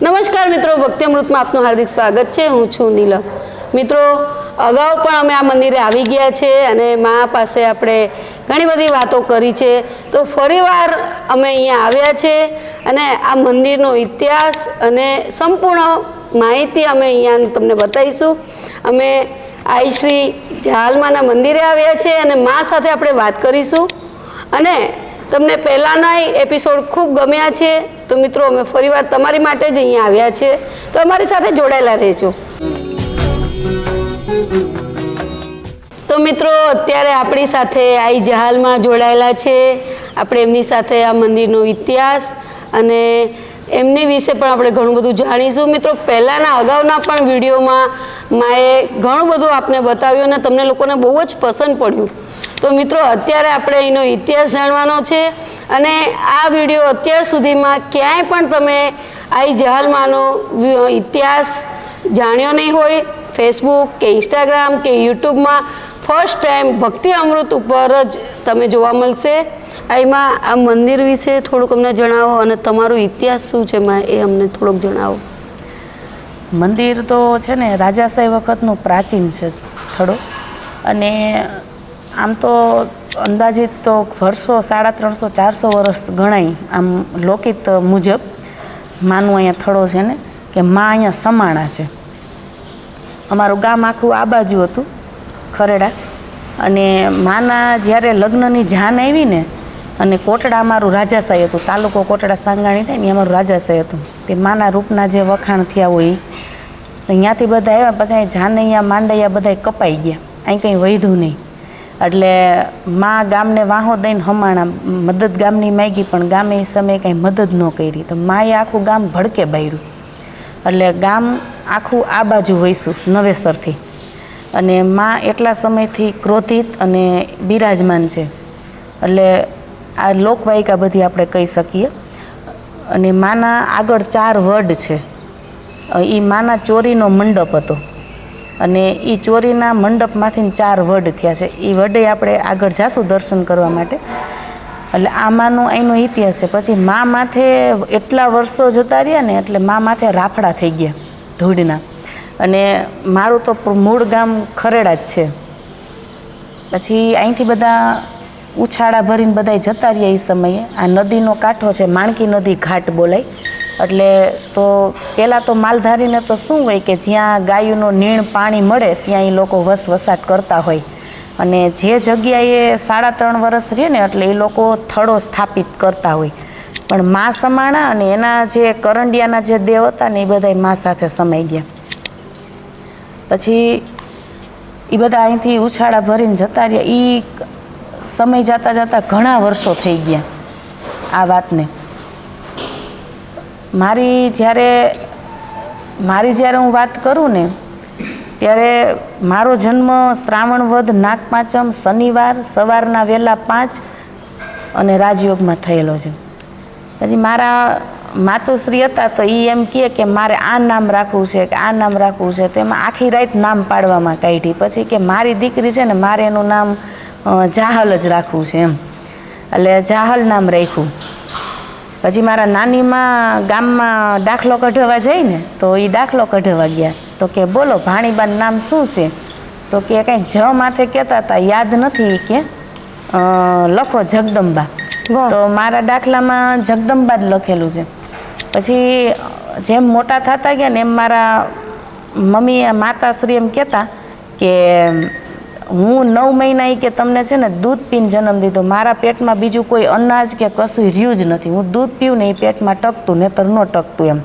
નમસ્કાર મિત્રો ભક્તિઅમૃતમાં આપનું હાર્દિક સ્વાગત છે. હું છું નીલમ મિત્રો, અગાઉ પણ અમે આ મંદિરે આવી ગયા છે અને મા પાસે આપણે ઘણી બધી વાતો કરી છે. તો ફરીવાર અમે અહીંયા આવ્યા છે અને આ મંદિરનો ઇતિહાસ અને સંપૂર્ણ માહિતી અમે અહીંયા તમને બતાવીશું. અમે આઈ શ્રી જાલમાના મંદિરે આવ્યા છે અને મા સાથે આપણે વાત કરીશું. અને તમને પહેલાંના એપિસોડ ખૂબ ગમ્યા છે. તો મિત્રો, અમે ફરીવાર તમારી માટે જ અહીંયા આવ્યા છે. તો અમારી સાથે જોડાયેલા રહેજો. તો મિત્રો, અત્યારે આપણી સાથે આઈ જહાલમાં જોડાયેલા છે. આપણે એમની સાથે આ મંદિરનો ઇતિહાસ અને એમની વિશે પણ આપણે ઘણું બધું જાણીશું. મિત્રો, પહેલાંના અગાઉના પણ વિડીયોમાં માએ ઘણું બધું આપને બતાવ્યું અને તમને લોકોને બહુ જ પસંદ પડ્યું. તો મિત્રો, અત્યારે આપણે એનો ઇતિહાસ જાણવાનો છે અને આ વીડિયો અત્યાર સુધીમાં ક્યાંય પણ તમે આઈ જહાલમાંનો ઇતિહાસ જાણ્યો નહીં હોય ફેસબુક કે ઇન્સ્ટાગ્રામ કે યુટ્યુબમાં ફર્સ્ટ ટાઈમ ભક્તિ અમૃત ઉપર જ તમે જોવા મળશે. એમાં આ મંદિર વિશે થોડુંક અમને જણાવો અને તમારો ઇતિહાસ શું છે એમાં એ અમને થોડુંક જણાવો. મંદિર તો છે ને રાજાશાહી વખતનું પ્રાચીન છે સ્થળો અને આમ તો અંદાજિત તો વર્ષો, સાડા ત્રણસો, ચારસો વર્ષ ગણાય આમ લોકિત મુજબ. માનું અહીંયા થડો છે ને, કે માં અહીંયા સમાણા છે. અમારું ગામ આખું આ બાજુ હતું, ખરેડા. અને માના જ્યારે લગ્નની જાન આવી ને, અને કોટડા અમારું રાજાશાહી હતું, તાલુકો કોટડા સાંગાણી થાય ને અમારું રાજાશાહી હતું. તે માના રૂપના જે વખાણ થયા હોય. તો અહીંયાથી બધા આવ્યા, પછી જાન જાનૈયા માંડૈયા બધા કપાઈ ગયા. અહીં કંઈ વધ્યું નહીં. એટલે મા ગામને વાહો દઈને હમાણા મદદ ગામની માગી, પણ ગામે એ સમયે કાંઈ મદદ ન કરી. તો માએ આખું ગામ ભડકે બાયરું. એટલે ગામ આખું આ બાજુ વહીશું નવેસરથી. અને માં એટલા સમયથી ક્રોધિત અને બિરાજમાન છે. એટલે આ લોકવાયિકા બધી આપણે કહી શકીએ. અને માના આગળ ચાર વડ છે. એ માના ચોરીનો મંડપ હતો. અને એ ચોરીના મંડપમાંથી ચાર વડ થયા છે. એ વડે આપણે આગળ જાશું દર્શન કરવા માટે. એટલે આમાંનો અહીંનો ઇતિહાસ છે. પછી મા માથે એટલા વર્ષો જતા રહ્યા ને એટલે મા માથે રાફડા થઈ ગયા ધૂળના. અને મારું તો મૂળ ગામ ખરેડા જ છે. પછી અહીંથી બધા ઉછાળા ભરીને બધા જતા રહ્યા એ સમયે. આ નદીનો કાંઠો છે, માણકી નદી ઘાટ બોલાય. એટલે તો પહેલાં તો માલધારીને તો શું હોય કે જ્યાં ગાયનું નીણ પાણી મળે, ત્યાં એ લોકો વસવસાટ કરતા હોય. અને જે જગ્યાએ સાડા ત્રણ વર્ષ રહે ને, એટલે એ લોકો થડો સ્થાપિત કરતા હોય. પણ મા સમાણા અને એના જે કરંડિયાના જે દેવ હતા ને એ બધા મા સાથે સમાઈ ગયા. પછી એ બધા અહીંથી ઉછાળા ભરીને જતા રહ્યા. એ સમય જતાં જતાં ઘણા વર્ષો થઈ ગયા આ વાતને. મારી જ્યારે મારી જ્યારે હું વાત કરું ને, ત્યારે મારો જન્મ શ્રાવણ વધ નાગપાંચમ શનિવાર સવારના વહેલા પાંચ અને રાજયોગમાં થયેલો છે. પછી મારા માતુશ્રી હતા તો એ એમ કહે કે મારે આ નામ રાખવું છે કે આ નામ રાખવું છે. તો એમાં આખી રાત નામ પાડવામાં કાઢી. પછી કે મારી દીકરી છે ને, મારે એનું નામ જાહલ જ રાખવું છે એમ. એટલે જાહલ નામ રાખ્યું. પછી મારા નાનીમાં ગામમાં દાખલો કઢાવવા જાય ને તો એ દાખલો કઢાવવા ગયા. તો કે બોલો ભાણીબાન નામ શું છે? તો કે કંઈક જ માથે કહેતા હતા યાદ નથી કે લખો જગદંબા. તો મારા દાખલામાં જગદંબા જ લખેલું છે. પછી જેમ મોટા થતા ગયા ને એમ મારા મમ્મી માતાશ્રી એમ કહેતા કે હું નવ મહિના કે તમને છે ને દૂધ પીને જન્મ દીધો. મારા પેટમાં બીજું કોઈ અનાજ કે કશું રહ્યું જ નથી. હું દૂધ પીવું ને એ પેટમાં ટકતું, નહીતર ન ટકતું એમ.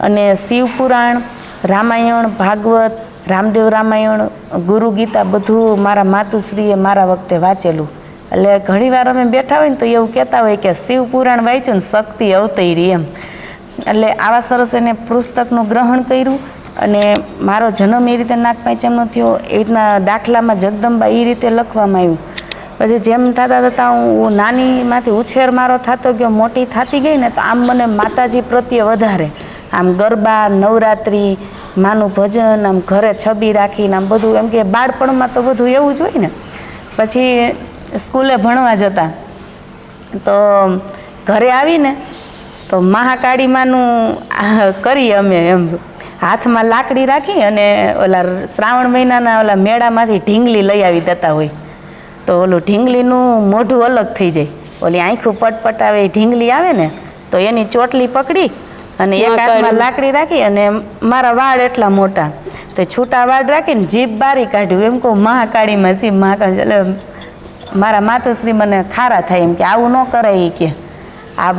અને શિવપુરાણ રામાયણ, ભાગવત, રામદેવ રામાયણ, ગુરુ ગીતા બધું મારા માતુશ્રીએ મારા વખતે વાંચેલું. એટલે ઘણીવાર અમે બેઠા હોય ને તો એવું કહેતા હોય કે શિવપુરાણ વાંચ્યું ને શક્તિ અવતરી એમ. એટલે આવા સરસ એને પુસ્તકનું ગ્રહણ કર્યું. અને મારો જન્મ એ રીતે નાગપાંચમનો થયો, એ રીતના દાખલામાં જગદંબા એ રીતે લખવામાં આવ્યું. પછી જેમ થતાં થતાં હું નાનીમાંથી ઉછેર મારો થતો ગયો, મોટી થતી ગઈ ને, તો આમ મને માતાજી પ્રત્યે વધારે. આમ ગરબા, નવરાત્રિ, માનું ભજન, આમ ઘરે છબી રાખીને, આમ બધું, એમ કે બાળપણમાં તો બધું એવું જ હોય ને. પછી સ્કૂલે ભણવા જતા. તો ઘરે આવીને, તો મહાકાળીમાંનું કરીએ અમે એમ. હાથમાં લાકડી રાખી અને ઓલા શ્રાવણ મહિનાના ઓલા મેળામાંથી ઢીંગલી લઈ આવી દેતા હોય. તો ઓલું ઢીંગલીનું મોઢું અલગ થઈ જાય. ઓલી આંખું પટપટ આવે એ ઢીંગલી આવે ને તો એની ચોટલી પકડી અને એક હાથમાં લાકડી રાખી અને મારા વાળ એટલા મોટા. તો છૂટા વાળ રાખીને જીભ બારી કાઢ્યું. એમ કહું મહાકાળીમાં સી મહાકાળી? એટલે મારા માતુશ્રી મને ખારા થાય એમ કે આવું ન કરાય એ કે. આ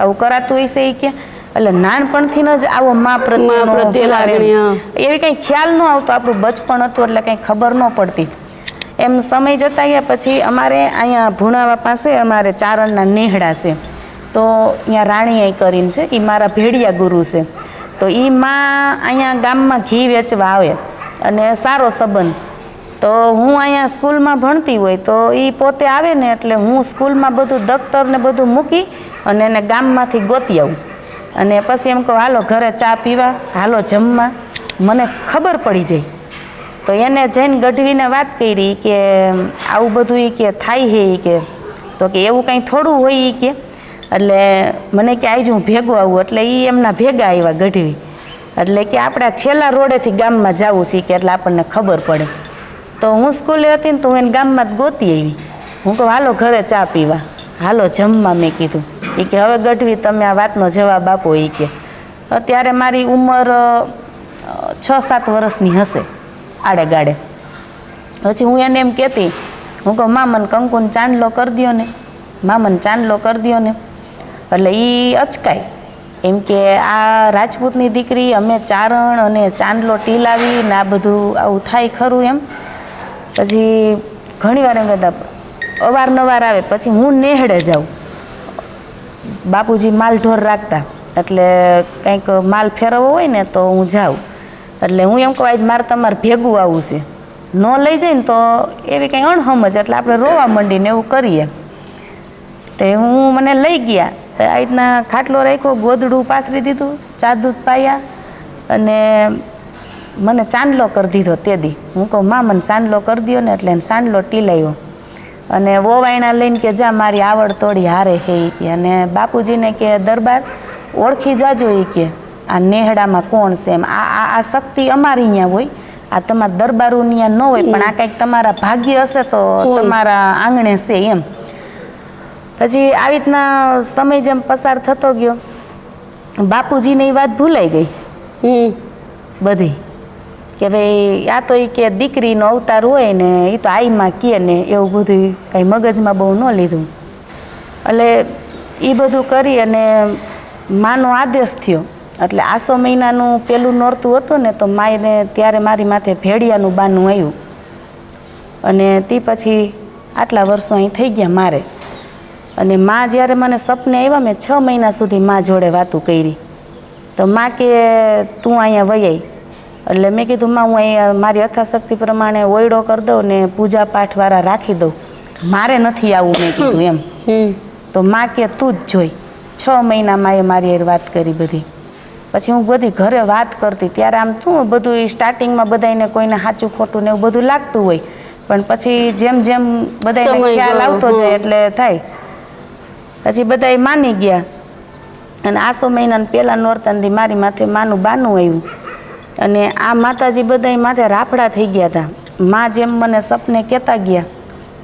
આવું કરાતું હશે એ કે. એટલે નાનપણથી જ આવો મા પ્રત્યે લાગણી, એવી કંઈ ખ્યાલ ન આવતો આપણું બચપણ હતું એટલે કંઈ ખબર ન પડતી. એમ સમય જતા ગયા પછી અમારે અહીંયા ભુણાવા પાસે અમારે ચારણના નેહડા છે. તો અહીંયા રાણીએ કરીને છે એ મારા ભેડિયા ગુરુ છે. તો એ માં અહીંયા ગામમાં ઘી વેચવા આવે અને સારો સંબંધ. તો હું અહીંયા સ્કૂલમાં ભણતી હોય તો એ પોતે આવે ને એટલે હું સ્કૂલમાં બધું દફતર ને બધું મૂકી અને એને ગામમાંથી ગોતી આવું. અને પછી એમ કહું, હાલો, ઘરે ચા પીવા, હાલો, જમવા. મને ખબર પડી જાય. તો એને જઈને ગઢવીને વાત કરી કે આવું બધું એ કે થાય છે એ કે. તો કે એવું કંઈ થોડું હોય એ કે. એટલે મને કે આવી હું ભેગો આવું. એટલે એ એમના ભેગા આવ્યા ગઢવી. એટલે કે આપણા છેલ્લા રોડેથી ગામમાં જવું છે કે, એટલે આપણને ખબર પડે. તો હું સ્કૂલે હતી ને તો હું એને ગામમાં જ ગોતી આવી. હું કહું, હાલો, ઘરે ચા પીવા. હાલો, જમવા. મેં કીધું. એ કે, હવે ગઢવી, તમે આ વાતનો જવાબ આપો. એ કે, અત્યારે મારી ઉંમર છ સાત વર્ષની હશે આડે ગાડે પછી હું એને એમ કહેતી, હું કહું, મામન કંકુન ચાંદલો કરી દો ને, મામન ચાંદલો કરી દો ને. એટલે એ અચકાય. એમ કે, આ રાજપૂતની દીકરી, અમે ચારણ અને ચાંદલો ટીલાવી ને આ બધું આવું થાય ખરું એમ. પછી ઘણીવાર એમ કહેતા, અવારનવાર આવે, પછી હું નેહડે જાઉં. બાપુજી માલ ઢોર રાખતા. એટલે કંઈક માલ ફેરવવો હોય ને તો હું જાઉં. એટલે હું એમ કહું, આજ મારે તમારે ભેગું આવવું છે. ન લઈ જાય ને તો એવી કંઈ અણહમજ, એટલે આપણે રોવા માંડીને એવું કરીએ. તે હું મને લઈ ગયા. તો આ રીતના ખાટલો રાખ્યો, ગોદડું પાથરી દીધું ચાદૂત પાયા અને મને ચાંદલો કરી દીધો તે દી. હું કહું, મા, મને ચાંદલો કરી દ્યો ને એટલે ચાંદલો ટીલાયો. અને વોવાયણા લઈને કે જા મારી આવડ તોડી હારે હે કે. અને બાપુજીને કે દરબાર ઓળખી જાજો એ કે આ નેહડામાં કોણ છે એમ. આ આ આ શક્તિ અમારી અહીંયા હોય. આ તમારા દરબારો ત્યાં ન હોય પણ આ કંઈક તમારા ભાગ્ય હશે તો તમારા આંગણે છે એમ. પછી આવી રીતના સમય જેમ પસાર થતો ગયો. બાપુજીને એ વાત ભૂલાઈ ગઈ. બધી. કે ભાઈ, આ તો એ કે દીકરીનો અવતાર હોય ને એ તો આઈમાં કહે ને, એવું બધું કાંઈ મગજમાં બહુ ન લીધું. એટલે એ બધું કરી અને માનો આદેશ થયો. એટલે આસો મહિનાનું પેલું નોરતું હતું ને, તો માયને ત્યારે મારી માથે ભેડિયાનું બાનું આવ્યું અને તે પછી આટલા વર્ષો અહીં થઈ ગયા મારે. અને મા જ્યારે મને સપને આવ્યા મેં છ મહિના સુધી મા જોડે વાતું કરી. તો મા કે, તું અહીંયા આવી એટલે મેં કીધું માં હું અહીંયા મારી યથાશક્તિ પ્રમાણે ઓયડો કરી દઉં ને પૂજા પાઠવાળા રાખી દઉં. મારે નથી આવવું મેં કીધું એમ. તો માં કે તું જ જોઈ. છ મહિનામાં એ મારી એ વાત કરી બધી. પછી હું બધી ઘરે વાત કરતી. ત્યારે આમ શું બધું સ્ટાર્ટિંગમાં બધાને કોઈને સાચું ખોટું ને એવું બધું લાગતું હોય. પણ પછી જેમ જેમ બધાને ખ્યાલ આવતો જાય એટલે થાય. પછી બધાય માની ગયા. અને આસો મહિનાને પહેલાં નોરતાનથી મારી માથે માનું બાનું આવ્યું. અને આ માતાજી બધાય માથે રાફડા થઈ ગયા હતા માં જેમ મને સપને કહેતા ગયા,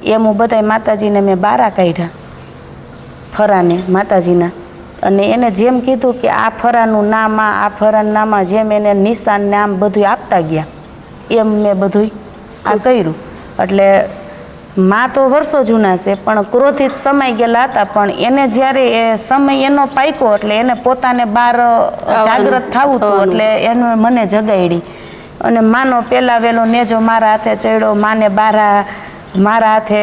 એમ હું બધાય માતાજીને મેં બારા કાઢ્યા ફરાને માતાજીના. અને એને જેમ કીધું કે આ ફરાનું નામ, આ ફરાનું નામ જેમ એને નિશાન નામ બધું આપતા ગયા, એમ મેં બધું આ કર્યું. એટલે માં તો વર્ષો જૂના છે પણ ક્રોધિત સમય ગયેલા હતા. પણ એને જ્યારે એ સમય એનો પાક્યો એટલે એને પોતાને બહાર જાગૃત થવું હતું એટલે એને મને જગાડી. અને માનો પહેલા વહેલો નેજો મારા હાથે ચડ્યો માને બારા મારા હાથે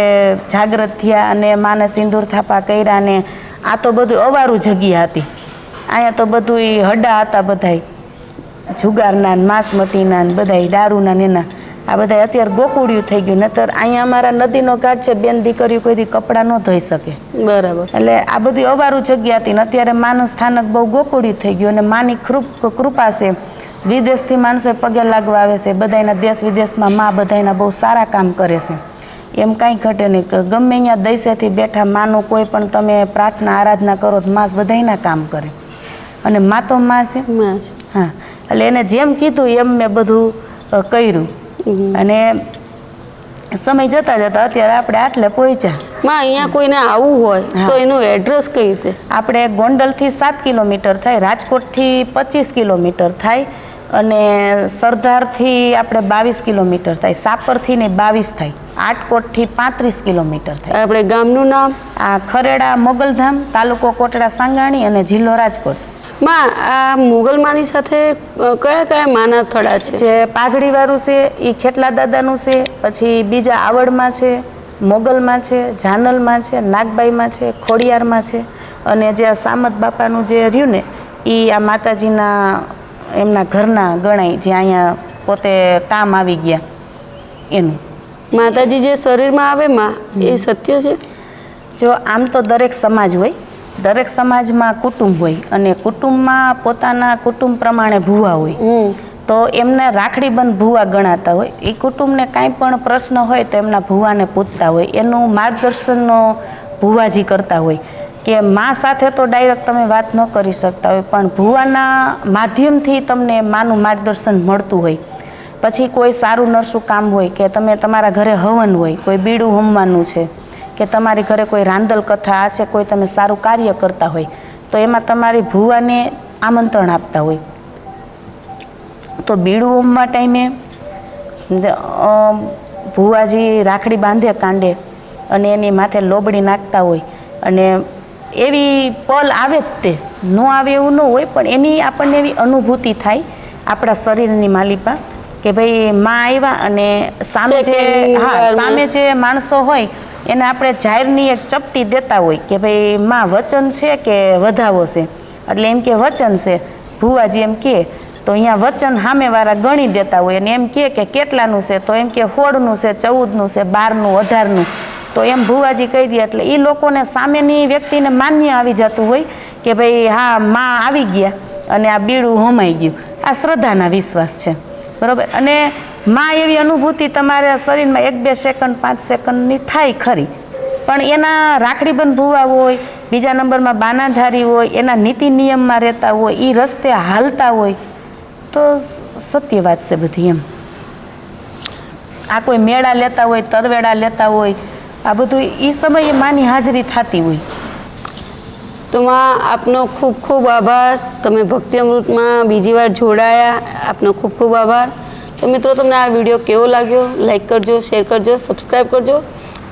જાગૃત થયા અને માને સિંદૂર થાપા કર્યા ને આ તો બધું અવારું જગ્યા હતી. અહીંયા તો બધું હડા હતા બધાય. જુગારના માંસમટીના બધાય દારૂના ને એના. આ બધા અત્યારે ગોકુળિયું થઈ ગયું નતર અહીંયા અમારા નદીનો ઘાટ છે બેન દીકરીઓ કોઈ દી કપડાં ન ધોઈ શકે. બરાબર. એટલે આ બધી અવારું જગ્યા હતી ને અત્યારે માનું સ્થાનક બહુ ગોકુળિયું થઈ ગયું અને માની કૃપ કૃપા છે. વિદેશથી માણસો પગે લાગવા આવે છે. બધાયના દેશ વિદેશમાં મા બધાયના બહુ સારા કામ કરે છે. એમ કાંઈ ઘટે નહીં. ગમે અહીંયા દૈસેથી બેઠા માનું કોઈ પણ તમે પ્રાર્થના આરાધના કરો તો માસ બધાયના કામ કરે. અને મા તો મા છે. હા. એટલે એને જેમ કીધું એમ મેં બધું કર્યું. અને સમય જતા જતા અત્યારે આપણે આટલે પહોંચ્યા. માં અહીંયા કોઈને આવવું હોય તો એનું એડ્રેસ કઈ રીતે? આપણે ગોંડલથી સાત કિલોમીટર થાય રાજકોટથી પચીસ કિલોમીટર થાય અને સરદારથી આપણે બાવીસ કિલોમીટર થાય સાપરથી ને બાવીસ થાય આટકોટથી પાંત્રીસ કિલોમીટર થાય. આપણે ગામનું નામ? આ ખરેડા મોગલધામ તાલુકો કોટડા સાંગાણી અને જિલ્લો રાજકોટ. માં આ મુગલમાની સાથે કયા કયા માના થડા છે? જે પાઘડીવાળું છે એ ખેટલા દાદાનું છે પછી બીજા આવડમાં છે મોગલમાં છે જાનલમાં છે નાગબાઈમાં છે ખોડિયારમાં છે અને જે આ સામત બાપાનું જે રહ્યું ને એ આ માતાજીના એમના ઘરના ગણાય જે અહીંયા પોતે કામ આવી ગયા એનું. માતાજી જે શરીરમાં આવે માં એ સત્ય છે? જો આમ તો દરેક સમાજ હોય દરેક સમાજમાં કુટુંબ હોય અને કુટુંબમાં પોતાના કુટુંબ પ્રમાણે ભૂવા હોય તો એમને રાખડી બંધ ભૂવા ગણાતા હોય. એ કુટુંબને કાંઈ પણ પ્રશ્ન હોય તો એમના ભૂવાને પૂછતા હોય. એનું માર્ગદર્શનનો ભૂવાજી કરતા હોય. કે મા સાથે તો ડાયરેક્ટ તમે વાત ન કરી શકતા હોય પણ ભૂવાના માધ્યમથી તમને માનું માર્ગદર્શન મળતું હોય. પછી કોઈ સારું નરસું કામ હોય કે તમે તમારા ઘરે હવન હોય કોઈ બીડું હોમવાનું છે કે તમારી ઘરે કોઈ રાંદલ કથા આ છે કોઈ તમે સારું કાર્ય કરતા હોય તો એમાં તમારી ભૂવાને આમંત્રણ આપતા હોય. તો બીડું હોમવા ટાઈમે ભૂવાજી ભુવાજી રાખડી બાંધે કાંડે અને એની માથે લોબડી નાખતા હોય અને એવી પલ આવે જ તે. ન આવે એવું ન હોય પણ એની આપણને એવી અનુભૂતિ થાય આપણા શરીરની માલિપા કે ભાઈ માં આવ્યા અને સામે જે હા સામે જે માણસો હોય એને આપણે જાહેરની એક ચપટી દેતા હોય કે ભાઈ માં વચન છે કે વધાવો છે? એટલે એમ કે વચન છે. ભુવાજી એમ કે, તો અહીંયા વચન સામેવાળા ગણી દેતા હોય અને એમ કહે કે કેટલાનું છે? તો એમ કે સોળનું છે, ચૌદનું છે, બારનું, અઢારનું. તો એમ ભુવાજી કહી દે એટલે એ લોકોને સામેની વ્યક્તિને માન્ય આવી જતું હોય કે ભાઈ હા, માં આવી ગયા અને આ બીડું હોમાઈ ગયું. આ શ્રદ્ધાના વિશ્વાસ છે. બરાબર? અને માં એવી અનુભૂતિ તમારા શરીરમાં એક બે સેકન્ડ પાંચ સેકન્ડની થાય ખરી. પણ એના રાખડીબંધ ભૂવા હોય, બીજા નંબરમાં બાનાધારી હોય, એના નીતિ નિયમમાં રહેતા હોય એ રસ્તે હાલતા હોય, તો સત્ય વાત છે બધી એમ. આ કોઈ મેળા લેતા હોય તરવેડા લેતા હોય, આ બધું એ સમયે માની હાજરી થતી હોય. તો માં, આપનો ખૂબ ખૂબ આભાર. તમે ભક્તિ અમૃતમાં બીજી વાર જોડાયા. આપનો ખૂબ ખૂબ આભાર. તો મિત્રો, તમને આ વીડિયો કેવો લાગ્યો? લાઈક કરજો શેર કરજો સબસ્ક્રાઈબ કરજો.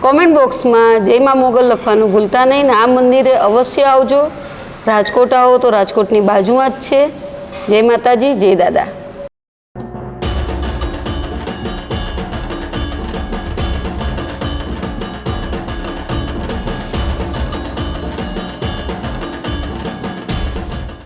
કોમેન્ટ બોક્સમાં જય મોગલ લખવાનું ભૂલતા નહીં ને આ મંદિરે અવશ્ય આવજો. રાજકોટ આવો તો રાજકોટની બાજુમાં જ છે. જય માતાજી, જય દાદા.